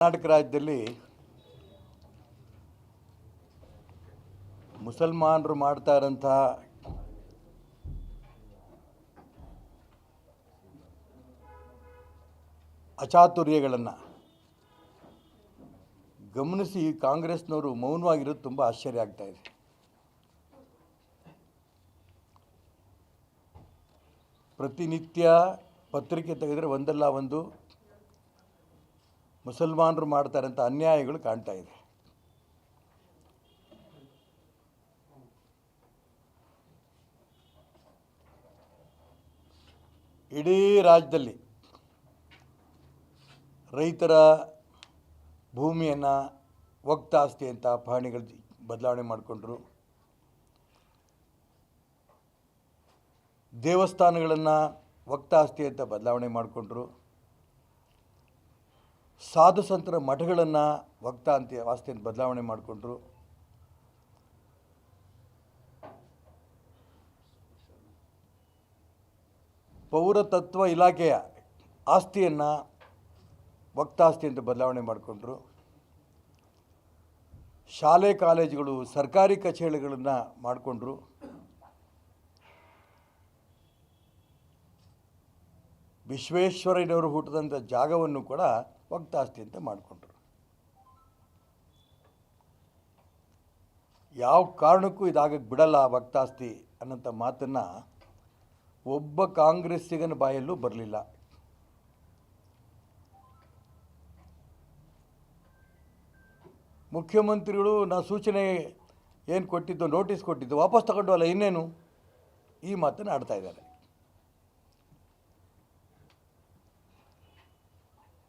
ಕರ್ನಾಟಕ ರಾಜ್ಯದಲ್ಲಿ ಮುಸಲ್ಮಾನರು ಮಾಡ್ತಾ ಇರೋಂತಹ ಅಚಾತುರ್ಯಗಳನ್ನು ಗಮನಿಸಿ ಕಾಂಗ್ರೆಸ್ನವರು ಮೌನವಾಗಿರೋದು ತುಂಬ ಆಶ್ಚರ್ಯ ಆಗ್ತಾ ಇದೆ. ಪ್ರತಿನಿತ್ಯ ಪತ್ರಿಕೆ ತೆಗೆದರೆ ಒಂದಲ್ಲ ಒಂದು ಮುಸಲ್ಮಾನರು ಅಂತ ಅನ್ಯಾಯಗಳು ಕಾಣ್ತಾ ಇದೆ. ಇಡೀ ರಾಜ್ಯದಲ್ಲಿ ರೈತರ ಭೂಮಿಯನ್ನು ಒಕ್ತಾಸ್ತಿ ಅಂತ ಪಹಣಿಗಳು ಬದಲಾವಣೆ ಮಾಡಿಕೊಂಡ್ರು. ದೇವಸ್ಥಾನಗಳನ್ನು ಒಕ್ತಾಸ್ತಿ ಅಂತ ಬದಲಾವಣೆ ಮಾಡಿಕೊಂಡ್ರು. ಸಾಧು ಸಂತರ ಮಠಗಳನ್ನು ವಕ್ತಾ ಅಂತ ಅಂತ ಬದಲಾವಣೆ ಮಾಡಿಕೊಂಡ್ರು. ಪೌರತತ್ವ ಇಲಾಖೆಯ ಆಸ್ತಿಯನ್ನು ವಕ್ತಾಸ್ತಿ ಅಂತ ಬದಲಾವಣೆ ಮಾಡಿಕೊಂಡ್ರು. ಶಾಲೆ, ಕಾಲೇಜುಗಳು, ಸರ್ಕಾರಿ ಕಚೇರಿಗಳನ್ನು ಮಾಡಿಕೊಂಡ್ರು. ವಿಶ್ವೇಶ್ವರಯ್ಯನವರು ಹುಟ್ಟಿದಂಥ ಜಾಗವನ್ನು ಕೂಡ ವಕ್ತಾಸ್ತಿ ಅಂತ ಮಾಡಿಕೊಂಡ್ರು. ಯಾವ ಕಾರಣಕ್ಕೂ ಇದಾಗಕ್ಕೆ ಬಿಡಲ್ಲ ವಕ್ತಾಸ್ತಿ ಅನ್ನೋಂಥ ಮಾತನ್ನು ಒಬ್ಬ ಕಾಂಗ್ರೆಸ್ಸಿಗನ ಬಾಯಲ್ಲೂ ಬರಲಿಲ್ಲ. ಮುಖ್ಯಮಂತ್ರಿಗಳು ನಾ ಸೂಚನೆ ಏನು ಕೊಟ್ಟಿದ್ದು, ನೋಟಿಸ್ ಕೊಟ್ಟಿದ್ದು ವಾಪಸ್ ತಗೊಂಡು ಅಲ್ಲ ಇನ್ನೇನು? ಈ ಮಾತನ್ನು ಆಡ್ತಾ ಇದ್ದಾರೆ.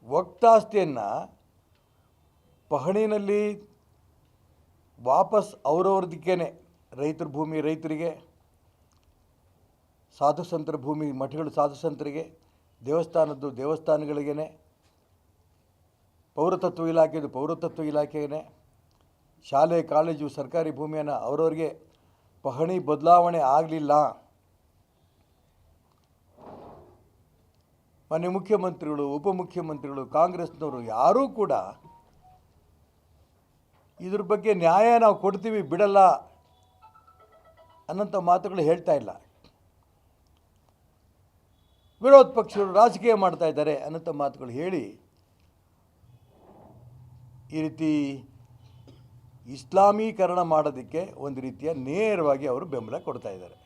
ವಕ್ತಾಸ್ತಿಯನ್ನು ಪಹಣಿನಲ್ಲಿ ವಾಪಸ್ ಅವರವ್ರದಕ್ಕೇ ರೈತರ ಭೂಮಿ ರೈತರಿಗೆ ಸಾಧು ಸಂತರ ಭೂಮಿ ಮಠಗಳು ಸಾಧು ಸಂತರಿಗೆ ದೇವಸ್ಥಾನದ್ದು ದೇವಸ್ಥಾನಗಳಿಗೇ ಪೌರತತ್ವ ಇಲಾಖೆದು ಪೌರತತ್ವ ಇಲಾಖೆಗೇ ಶಾಲೆ, ಕಾಲೇಜು, ಸರ್ಕಾರಿ ಭೂಮಿಯನ್ನು ಅವರವ್ರಿಗೆ ಪಹಣಿ ಬದಲಾವಣೆ ಆಗಲಿಲ್ಲ. ಮಾನ್ಯ ಮುಖ್ಯಮಂತ್ರಿಗಳು, ಉಪಮುಖ್ಯಮಂತ್ರಿಗಳು, ಕಾಂಗ್ರೆಸ್ನವರು ಯಾರೂ ಕೂಡ ಇದ್ರ ಬಗ್ಗೆ ನ್ಯಾಯ ನಾವು ಕೊಡ್ತೀವಿ, ಬಿಡಲ್ಲ ಅನ್ನಂಥ ಮಾತುಗಳು ಹೇಳ್ತಾ ಇಲ್ಲ. ವಿರೋಧ ಪಕ್ಷಗಳು ರಾಜಕೀಯ ಮಾಡ್ತಾ ಇದ್ದಾರೆ ಅನ್ನಂಥ ಮಾತುಗಳು ಹೇಳಿ ಈ ರೀತಿ ಇಸ್ಲಾಮೀಕರಣ ಮಾಡೋದಕ್ಕೆ ಒಂದು ರೀತಿಯ ನೇರವಾಗಿ ಅವರು ಬೆಂಬಲ ಕೊಡ್ತಾ ಇದ್ದಾರೆ.